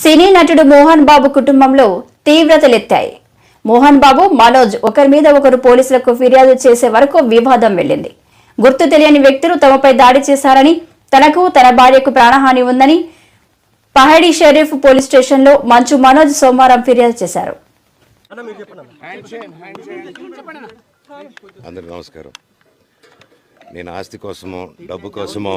సినీ నటుడు మోహన్ బాబు కుటుంబంలో తీవ్రతలెత్తాయి. మోహన్ బాబు మనోజ్ ఒకరి మీద ఒకరు పోలీసులకు ఫిర్యాదు చేసే వరకు వివాదం వెళ్ళింది. గుర్తు తెలియని వ్యక్తులు తమపై దాడి చేశారని తనకు తన భార్యకు ప్రాణహాని ఉందని పహడి షరీఫ్ పోలీస్ స్టేషన్లో మంచు మనోజ్ సోమవారం ఫిర్యాదు చేశారు. అందరికి నమస్కారం. నేను ఆస్తి కోసమో డబ్బు కోసమో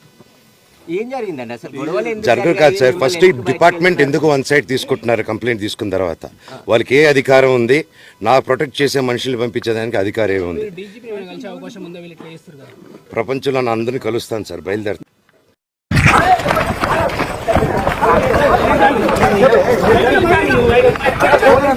ఏం జరిగిందండి? అసలు గొడవలు ఎందుకు జరగదు కాదు సార్. ఫస్ట్ డిపార్ట్మెంట్ ఎందుకు వన్ సైడ్ తీసుకుంటున్నారు కంప్లైంట్ తీసుకున్న తర్వాత? వాళ్ళకి ఏ అధికారం ఉంది? నా ప్రొటెక్ట్ చేసే మనుషులు పంపించేదానికి అధికారం ఏముంది ప్రపంచంలో నా అందరినీ కలుస్తాను సార్ బయలుదేరు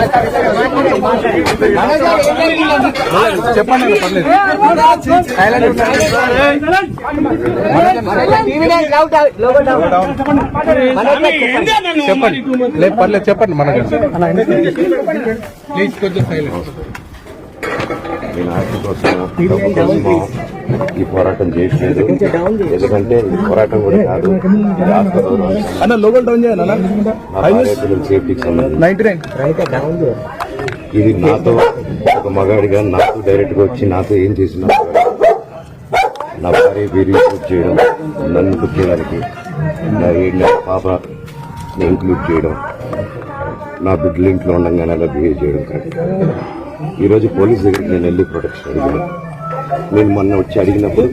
నైన్ డౌన్. చెప్పండి. లేదు పర్లేదు చెప్పండి మనకి ప్లీజ్ కొంచెం సైలెంట్ ఈ పోరాటం చేయట్లేదు ఎందుకంటే ఈ పోరాటం కూడా కాదు అన్న లోకల్ డౌన్ చేయాలి. సేఫ్టీకి సంబంధించి ఇది నాతో ఒక మగాడిగా నాతో డైరెక్ట్గా వచ్చి నాతో ఏం చేసినా నా భార్య వీరి చేయడం నన్ను చేయడానికి నా ఏడు పాప ఇంక్లూడ్ చేయడం నా బిడ్డలు ఇంట్లో ఉండగానే అలా బిహేవ్ చేయడం కరెక్ట్ ఈరోజు పోలీస్ దగ్గరికి నేను వెళ్ళి ప్రొటెక్షన్ అడిగాను. నేను మొన్న వచ్చి అడిగినప్పుడు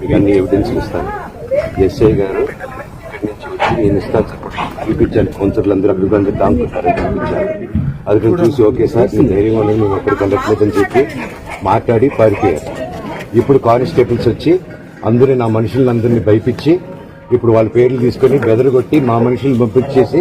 మీకు అన్ని ఇస్తాను. ఎస్ఐ గారు ఇక్కడి నుంచి వచ్చి నేను ఇస్తాను. చూపించాను. కౌన్సిలర్లు అందరూ అభివృద్ధి దాంతో చూపించాను అది కొంచెం చూసి ఓకే సార్ నేను ధైర్యంగా మేము ఎక్కడికి వెళ్ళట్లేదని చెప్పి మాట్లాడి పారిపోయారు. ఇప్పుడు కానిస్టేబుల్స్ వచ్చి అందరూ నా మనుషులందరినీ భయపించి ఇప్పుడు వాళ్ళ పేర్లు తీసుకొని బెదరగొట్టి మా మనుషులను పంపించేసి